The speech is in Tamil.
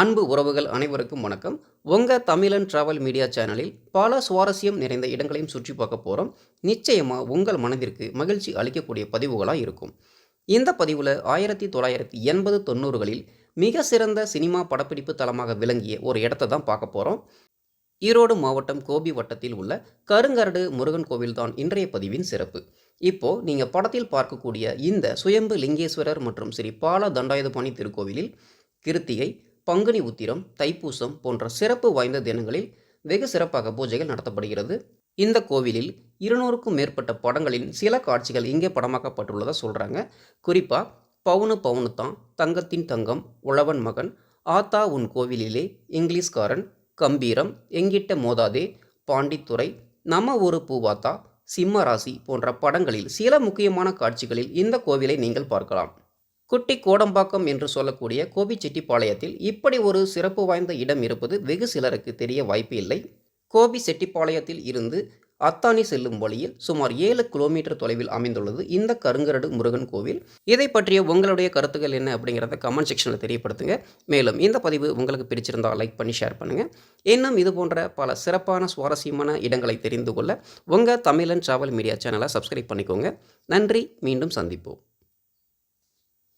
அன்பு உறவுகள் அனைவருக்கும் வணக்கம். உங்கள் தமிழன் டிராவல் மீடியா சேனலில் பல சுவாரஸ்யம் நிறைந்த இடங்களையும் சுற்றி பார்க்க போகிறோம் நிச்சயமாக உங்கள் மனதிற்கு மகிழ்ச்சி அளிக்கக்கூடிய பதிவுகளாக இருக்கும். இந்த பதிவில் ஆயிரத்தி தொள்ளாயிரத்தி எண்பது தொண்ணூறுகளில் மிக சிறந்த சினிமா படப்பிடிப்பு தளமாக விளங்கிய ஒரு இடத்தை தான் பார்க்க போகிறோம் ஈரோடு மாவட்டம் கோபி வட்டத்தில் உள்ள கருங்கரடு முருகன் கோவில்தான் இன்றைய பதிவின் சிறப்பு. இப்போ நீங்கள் படத்தில் பார்க்கக்கூடிய இந்த சுயம்பு லிங்கேஸ்வரர் மற்றும் ஸ்ரீ பால தண்டாயுதபாணி திருக்கோவிலில் கிருத்திகை பங்குனி உத்திரம் தைப்பூசம் போன்ற சிறப்பு வாய்ந்த தினங்களில் வெகு சிறப்பாக பூஜைகள் நடத்தப்படுகிறது. இந்த கோவிலில் இருநூறுக்கும் மேற்பட்ட படங்களின் சில காட்சிகள் இங்கே படமாக்கப்பட்டுள்ளதாக சொல்கிறாங்க குறிப்பாக பவுனு பவுனு தான் தங்கத்தின் தங்கம் உழவன் மகன் ஆத்தா உன் கோவிலிலே இங்கிலீஷ்காரன் கம்பீரம் எங்கிட்ட மோதாதே பாண்டித்துறை நம்ம ஊரு பூவாத்தா சிம்ம ராசி போன்ற படங்களில் சில முக்கியமான காட்சிகளில் இந்த கோவிலை நீங்கள் பார்க்கலாம். குட்டி கோடம்பாக்கம் என்று சொல்லக்கூடிய கோபிச்செட்டிப்பாளையத்தில் இப்படி ஒரு சிறப்பு வாய்ந்த இடம் இருப்பது வெகு சிலருக்கு தெரிய வாய்ப்பு இல்லை. கோபி செட்டிப்பாளையத்தில் இருந்து அத்தானி செல்லும் வழியில் சுமார் ஏழு கிலோமீட்டர் தொலைவில் அமைந்துள்ளது இந்த கருங்கரடு முருகன் கோவில். இதை பற்றிய உங்களுடைய கருத்துக்கள் என்ன அப்படிங்கிறத கமெண்ட் செக்ஷனில் தெரியப்படுத்துங்க. மேலும் இந்த பதிவு உங்களுக்கு பிடிச்சிருந்தால் லைக் பண்ணி ஷேர் பண்ணுங்கள் இன்னும் இது போன்ற பல சிறப்பான சுவாரஸ்யமான இடங்களை தெரிந்து கொள்ள உங்கள் தமிழன் ட்ராவல் மீடியா சேனலை சப்ஸ்கிரைப் பண்ணிக்கோங்க. நன்றி மீண்டும் சந்திப்போம்.